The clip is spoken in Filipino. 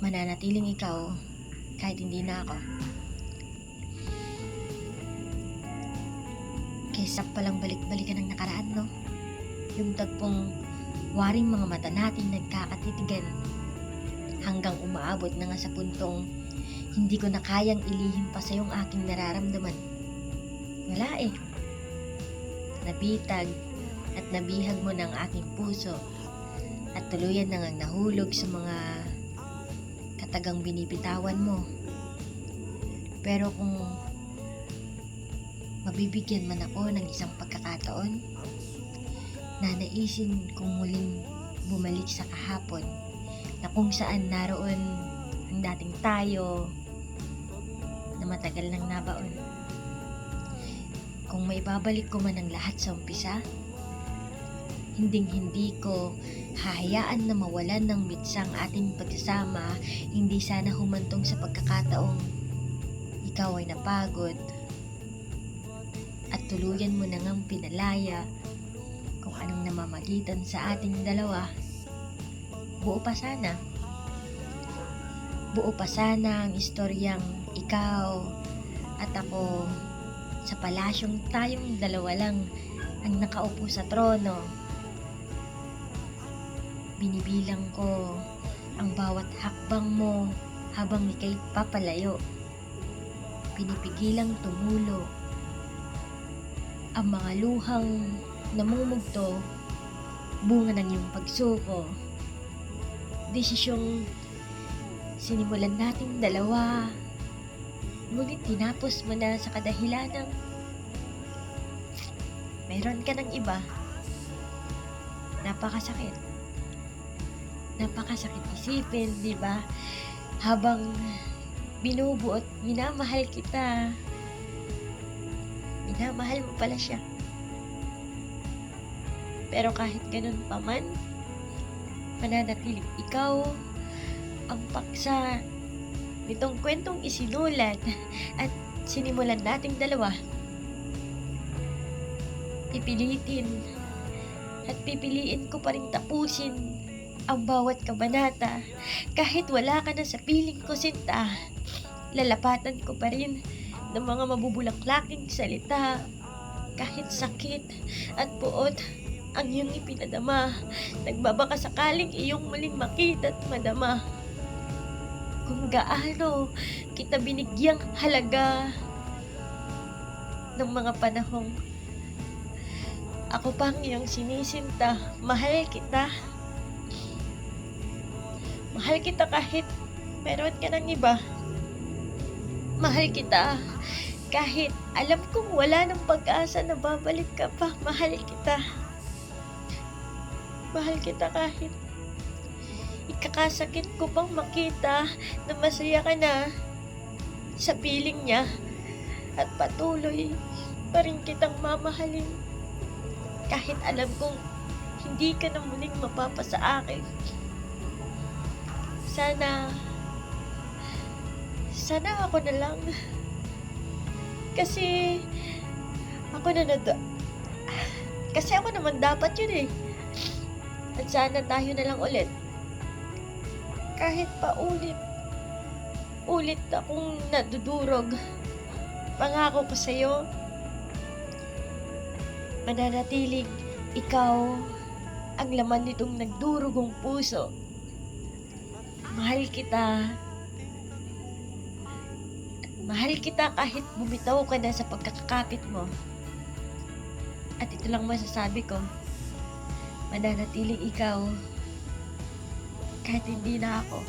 mananatiling ikaw kahit hindi na ako. Kaysa palang balik-balikan ng nakaraan, no? Yung tagpong waring mga mata natin nagkakatitigan hanggang umaabot na nga sa puntong hindi ko na kayang ilihim pa sa yung aking nararamdaman. Wala eh. Nabitag at nabihag mo ng aking puso at tuluyan na ngang nahulog sa mga katagang binibitawan mo. Pero kung mabibigyan man ako ng isang pagkakataon, nanaisin kong muling bumalik sa kahapon na kung saan naroon ang dating tayo na matagal nang nabaon. Kung may babalik ko man ang lahat sa umpisa, hinding hindi ko hahayaan na mawalan ng mitsang ating pagsasama, hindi sana humantong sa pagkakataong ikaw ay napagod at tuluyan mo na ngang pinalaya kung anong namamagitan sa ating dalawa. Buo pa sana. Buo pa sana ang istoryang ikaw at ako sa palasyong tayong dalawa lang ang nakaupo sa trono. Binibilang ko ang bawat hakbang mo habang ikay papalayo. Pinipigilang tumulo ang mga luhang namumugto bunga ng iyong pagsuko. Desisyong sinimulan nating dalawa ngunit tinapos mo na sa kadahilan ng meron ka ng iba. Napakasakit. Napakasakit isipin, di ba? Habang binubuot, minamahal kita. Minamahal mo pala siya. Pero kahit ganun pa man, mananatiling ikaw ang paksa nitong kwentong isinulat at sinimulan nating dalawa. Pipilitin at pipiliin ko pa rin tapusin ang bawat kabanata kahit wala ka na sa piling ko sinta. Lalapatan ko pa rin ng mga mabubulaklaking salita kahit sakit at puot ang iyong ipinadama. Nagbabaka sakaling iyong muling makita at madama kung gaano kita binigyang halaga ng mga panahong ako pang iyong sinisinta. Mahal kita. Mahal kita kahit meron ka ng iba. Mahal kita kahit alam kong wala ng pag-asa na babalik ka pa. Mahal kita. Mahal kita kahit ikakasakit ko pang makita na masaya ka na sa piling niya at patuloy pa rin kitang mamahalin kahit alam kong hindi ka na muling mapapa sa akin. Sana sana ako na lang kasi ako na nado kasi ako naman dapat yun eh. At sana tayo na lang ulit kahit pa ulit, ulit akong nadudurog. Pangako ko sa'yo, mananatiling ikaw ang laman nitong nagdurugong puso. Mahal kita. At mahal kita kahit bumitaw ka na sa pagkakakapit mo. At ito lang masasabi ko, mananatiling ikaw kahit hindi na ako.